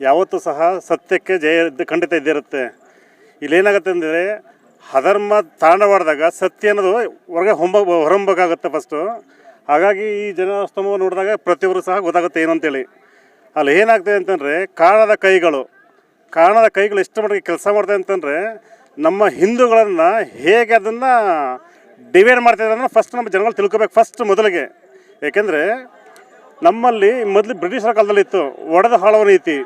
ಯಾವತ್ತೂ ಸಹ ಸತ್ಯಕ್ಕೆ ಜಯ ಖಂಡಿತ ಇದ್ದಿರುತ್ತೆ. ಇಲ್ಲೇನಾಗುತ್ತೆ ಅಂದರೆ ಅಧರ್ಮ ತಾಂಡವಾಡಿದಾಗ ಸತ್ಯ ಅನ್ನೋದು ಹೊರಗೆ ಹೊಂಬ ಹೊರಹೊಂಬಕಾಗುತ್ತೆ ಫಸ್ಟು ಹಾಗಾಗಿ ಈ ಜನಸ್ತಂಭ ನೋಡಿದಾಗ ಪ್ರತಿಯೊಬ್ಬರು ಸಹ ಗೊತ್ತಾಗುತ್ತೆ ಏನು ಅಂತೇಳಿ. ಅಲ್ಲಿ ಏನಾಗ್ತದೆ ಅಂತಂದರೆ ಕಾಣದ ಕೈಗಳು ಕಾಣದ ಕೈಗಳು ಎಷ್ಟು ಮಟ್ಟಿಗೆ ಕೆಲಸ ಮಾಡ್ತದೆ ಅಂತಂದರೆ ನಮ್ಮ ಹಿಂದೂಗಳನ್ನು ಹೇಗೆ ಅದನ್ನು ಡಿವೈಡ್ ಮಾಡ್ತಿದ್ದಾರೆ ಅಂದ್ರೆ ಫಸ್ಟ್ ನಮ್ಮ ಜನಗಳು ತಿಳ್ಕೊಬೇಕು ಫಸ್ಟ್ ಮೊದಲಿಗೆ. ಏಕೆಂದರೆ ನಮ್ಮಲ್ಲಿ ಮೊದಲು ಬ್ರಿಟಿಷರ ಕಾಲದಲ್ಲಿ ಇತ್ತು ಒಡೆದು ಹಾಳುವ ನೀತಿ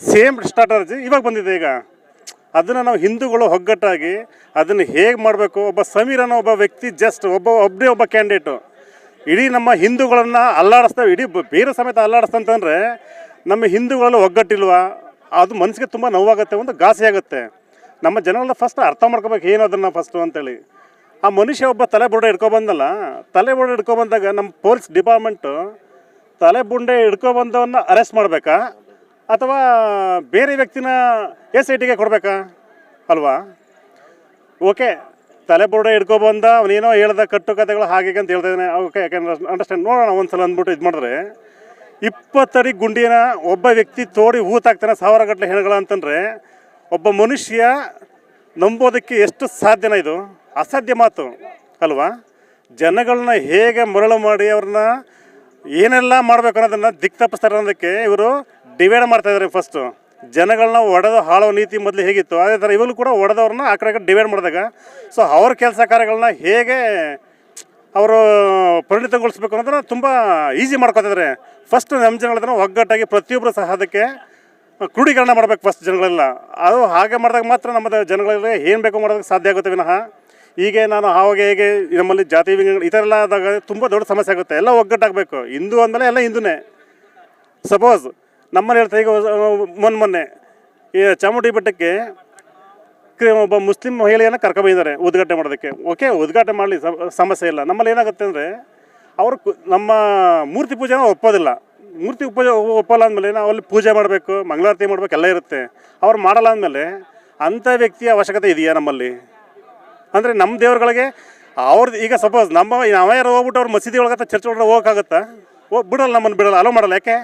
ಸೇಮ್ ಸ್ಟ್ರಾಟಜಿ ಇವಾಗ ಬಂದಿದೆ ಈಗ. ಅದನ್ನು ನಾವು ಹಿಂದೂಗಳು ಒಗ್ಗಟ್ಟಾಗಿ ಅದನ್ನು ಹೇಗೆ ಮಾಡಬೇಕು? ಒಬ್ಬ ಸಮೀರ್ ಅನ್ನೋ ಒಬ್ಬ ವ್ಯಕ್ತಿ ಜಸ್ಟ್ ಒಬ್ಬ ಒಬ್ಬನೇ ಒಬ್ಬ ಕ್ಯಾಂಡಿಡೇಟು ಇಡೀ ನಮ್ಮ ಹಿಂದೂಗಳನ್ನು ಅಲ್ಲಾಡಿಸ್ತಾವೆ ಇಡೀ ಬೇರೆ ಸಮೇತ ಅಲ್ಲಾಡಿಸ್ತಂತಂದರೆ ನಮ್ಮ ಹಿಂದೂಗಳಲ್ಲಿ ಒಗ್ಗಟ್ಟಿಲ್ವಾ? ಅದು ಮನಸ್ಸಿಗೆ ತುಂಬ ನೋವಾಗುತ್ತೆ, ಒಂದು ಘಾಸಿ ಆಗುತ್ತೆ. ನಮ್ಮ ಜನಗಳನ್ನ ಫಸ್ಟ್ ಅರ್ಥ ಮಾಡ್ಕೋಬೇಕು ಏನು ಅದನ್ನು ಫಸ್ಟು ಅಂತೇಳಿ. ಆ ಮನುಷ್ಯ ಒಬ್ಬ ತಲೆ ಬುಡ ಹಿಡ್ಕೊಬಂದಲ್ಲ ತಲೆ ಬುಡ ಹಿಡ್ಕೊಬಂದಾಗ ನಮ್ಮ ಪೊಲೀಸ್ ಡಿಪಾರ್ಟ್ಮೆಂಟು ತಲೆ ಬುಂಡೆ ಹಿಡ್ಕೊಬಂದವನ್ನ ಅರೆಸ್ಟ್ ಮಾಡಬೇಕಾ? ಅಥವಾ ಬೇರೆ ವ್ಯಕ್ತಿನ ಎಸ್ ಐ ಟಿಗೆ ಕೊಡಬೇಕಾ? ಅಲ್ವಾ? ಓಕೆ, ತಲೆ ಬುರುಡೆ ಹಿಡ್ಕೊಬಂದ ಅವನೇನೋ ಹೇಳ್ದ ಕಟ್ಟು ಕತೆಗಳು ಹಾಗೆ ಅಂತ ಹೇಳ್ತಾ ಇದ್ದಾನೆ. ಓಕೆ ಯಾಕಂದ್ರೆ ಅಂಡರ್ಸ್ಟ್ಯಾಂಡ್ ನೋಡೋಣ, ಒಂದ್ಸಲ ಅಂದ್ಬಿಟ್ಟು ಇದು ಮಾಡಿದ್ರೆ. ಇಪ್ಪತ್ತಡಿ ಗುಂಡಿನ ಒಬ್ಬ ವ್ಯಕ್ತಿ ತೋಡಿ ಹೂತಾಕ್ತಾನೆ ಸಾವಿರ ಗಟ್ಟಲೆ ಹೆಣಗಳ ಅಂತಂದರೆ, ಒಬ್ಬ ಮನುಷ್ಯ ನಂಬೋದಕ್ಕೆ ಎಷ್ಟು ಸಾಧ್ಯನ ಇದು? ಅಸಾಧ್ಯ ಮಾತು, ಅಲ್ವಾ? ಜನಗಳನ್ನ ಹೇಗೆ ಮರಳು ಮಾಡಿ ಅವ್ರನ್ನ ಏನೆಲ್ಲ ಮಾಡಬೇಕು ಅನ್ನೋದನ್ನು ದಿಕ್ ತಪ್ಪಿಸ್ತಾರೆ ಅನ್ನೋದಕ್ಕೆ ಇವರು ಡಿವೈಡ್ ಮಾಡ್ತಾ ಇದ್ದಾರೆ ಫಸ್ಟು ಜನಗಳನ್ನ ಒಡೆದು ಹಾಳೋ ನೀತಿ ಮೊದಲು ಹೇಗಿತ್ತು? ಅದೇ ಥರ ಇವಾಗಲೂ ಕೂಡ ಒಡೆದವ್ರನ್ನ ಆ ಕಡೆ ಡಿವೈಡ್ ಮಾಡಿದಾಗ. ಸೊ ಅವ್ರ ಕೆಲಸ ಕಾರ್ಯಗಳನ್ನ ಹೇಗೆ ಅವರು ಪರಿಣಿತಗೊಳಿಸ್ಬೇಕು ಅನ್ನೋದನ್ನ ತುಂಬ ಈಸಿ ಮಾಡ್ಕೊತಿದ್ದಾರೆ ಫಸ್ಟ್ ನಮ್ಮ ಜನಗಳನ್ನ ಒಗ್ಗಟ್ಟಾಗಿ ಪ್ರತಿಯೊಬ್ಬರು ಸಹ ಅದಕ್ಕೆ ಕ್ರೋಢೀಕರಣ ಮಾಡ್ಬೇಕು ಫಸ್ಟ್ ಜನಗಳೆಲ್ಲ. ಅದು ಹಾಗೆ ಮಾಡಿದಾಗ ಮಾತ್ರ ನಮ್ಮ ಜನಗಳಿಗೆ ಏನು ಬೇಕು ಮಾಡೋದಕ್ಕೆ ಸಾಧ್ಯ ಆಗುತ್ತೆ ವಿನಃ. ಹೀಗೆ ನಾನು ಆವಾಗ ಹೇಗೆ ನಮ್ಮಲ್ಲಿ ಜಾತಿ ಈ ಥರ ಎಲ್ಲ ಆದಾಗ ತುಂಬ ದೊಡ್ಡ ಸಮಸ್ಯೆ ಆಗುತ್ತೆ. ಎಲ್ಲ ಒಗ್ಗಟ್ಟಾಗಬೇಕು. ಹಿಂದೂ ಅಂದಮೇಲೆ ಎಲ್ಲ ಹಿಂದೂನೇ. ಸಪೋಸ್ ನಮ್ಮಲ್ಲಿ ಹೇಳ್ತಾ, ಈಗ ಮೊನ್ನೆ ಮೊನ್ನೆ ಈ ಚಾಮುಂಡಿ ಬೆಟ್ಟಕ್ಕೆ ಒಬ್ಬ ಮುಸ್ಲಿಂ ಮಹಿಳೆಯನ್ನು ಕರ್ಕೊಂಬಂದಿದ್ದಾರೆ ಉದ್ಘಾಟನೆ ಮಾಡೋದಕ್ಕೆ. ಓಕೆ, ಉದ್ಘಾಟನೆ ಮಾಡಲಿ ಸಮಸ್ಯೆ ಇಲ್ಲ. ನಮ್ಮಲ್ಲಿ ಏನಾಗುತ್ತೆ ಅಂದರೆ, ಅವರು ನಮ್ಮ ಮೂರ್ತಿ ಪೂಜೆನ ಒಪ್ಪೋದಿಲ್ಲ. ಮೂರ್ತಿ ಪೂಜೆ ಒಪ್ಪಲ್ಲ ಅಂದಮೇಲೆ ನಾವು ಅಲ್ಲಿ ಪೂಜೆ ಮಾಡಬೇಕು, ಮಂಗಳಾರತಿ ಮಾಡಬೇಕು, ಎಲ್ಲ ಇರುತ್ತೆ. ಅವ್ರು ಮಾಡಲ್ಲ ಅಂದಮೇಲೆ ಅಂಥ ವ್ಯಕ್ತಿಯ ಅವಶ್ಯಕತೆ ಇದೆಯಾ ನಮ್ಮಲ್ಲಿ? ಅಂದರೆ ನಮ್ಮ ದೇವ್ರುಗಳಿಗೆ ಅವ್ರದ್ದು, ಈಗ ಸಪೋಸ್ ನಮ್ಮ, ನಾವೇ ಯಾರು ಹೋಗ್ಬಿಟ್ಟು ಅವ್ರ ಮಸೀದಿ ಒಳಗತ್ತ ಚರ್ಚ್ ಒಳಗೆ ಹೋಗೋಕ್ಕಾಗತ್ತಾ? ಹೋಗಿ ಬಿಡಲ್ಲ ನಮ್ಮನ್ನು ಬಿಡಲ್ಲ ಅಲೋ ಮಾಡಲ್ಲ, ಯಾಕೆ?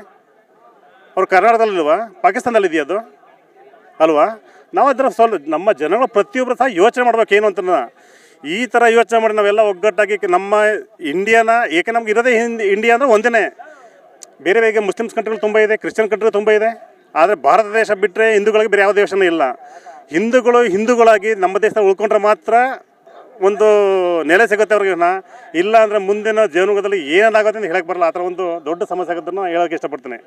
ಅವ್ರು ಕರ್ನಾಟಕದಲ್ಲಿಲ್ವಾ? ಪಾಕಿಸ್ತಾನದಲ್ಲಿ ಇದೆಯಾ ಅದು? ಅಲ್ವಾ? ನಾವು ಅದರ ಸ್ವಲ್ಪ ನಮ್ಮ ಜನಗಳು ಪ್ರತಿಯೊಬ್ಬರು ಸಹ ಯೋಚನೆ ಮಾಡ್ಬೇಕು ಏನು ಅಂತ ಈ ಥರ ಯೋಚನೆ ಮಾಡಿ ನಾವೆಲ್ಲ ಒಗ್ಗಟ್ಟಾಗಿ ನಮ್ಮ ಇಂಡಿಯಾನ ಏಕೆ ನಮ್ಗೆ ಇರೋದೇ ಹಿಂದಿ ಇಂಡಿಯಾ ಅಂದರೆ ಒಂದೇ ಬೇರೆ ಬೇರೆ ಮುಸ್ಲಿಮ್ಸ್ ಕಂಟ್ರಿಗಳು ತುಂಬ ಇದೆ ಕ್ರಿಶ್ಚಿಯನ್ ಕಂಟ್ರಿಗಳು ತುಂಬ ಇದೆ. ಆದರೆ ಭಾರತ ದೇಶ ಬಿಟ್ಟರೆ ಹಿಂದೂಗಳಿಗೆ ಬೇರೆ ಯಾವ ದೇಶನೂ ಇಲ್ಲ. ಹಿಂದೂಗಳು ಹಿಂದೂಗಳಾಗಿ ನಮ್ಮ ದೇಶದಲ್ಲಿ ಉಳ್ಕೊಂಡ್ರೆ ಮಾತ್ರ ಒಂದು ನೆಲೆ ಸಿಗುತ್ತೆ ಅವ್ರಿಗೆ ನಾ ಇಲ್ಲ ಅಂದರೆ ಮುಂದಿನ ಜೀವನದಲ್ಲಿ ಏನಾಗುತ್ತೆ ಅಂತ ಹೇಳಕ್ಕೆ ಬರಲ್ಲ. ಆ ಥರ ಒಂದು ದೊಡ್ಡ ಸಮಸ್ಯೆ ಆಗುತ್ತೆ ಹೇಳೋಕ್ಕೆ ಇಷ್ಟಪಡ್ತೀನಿ.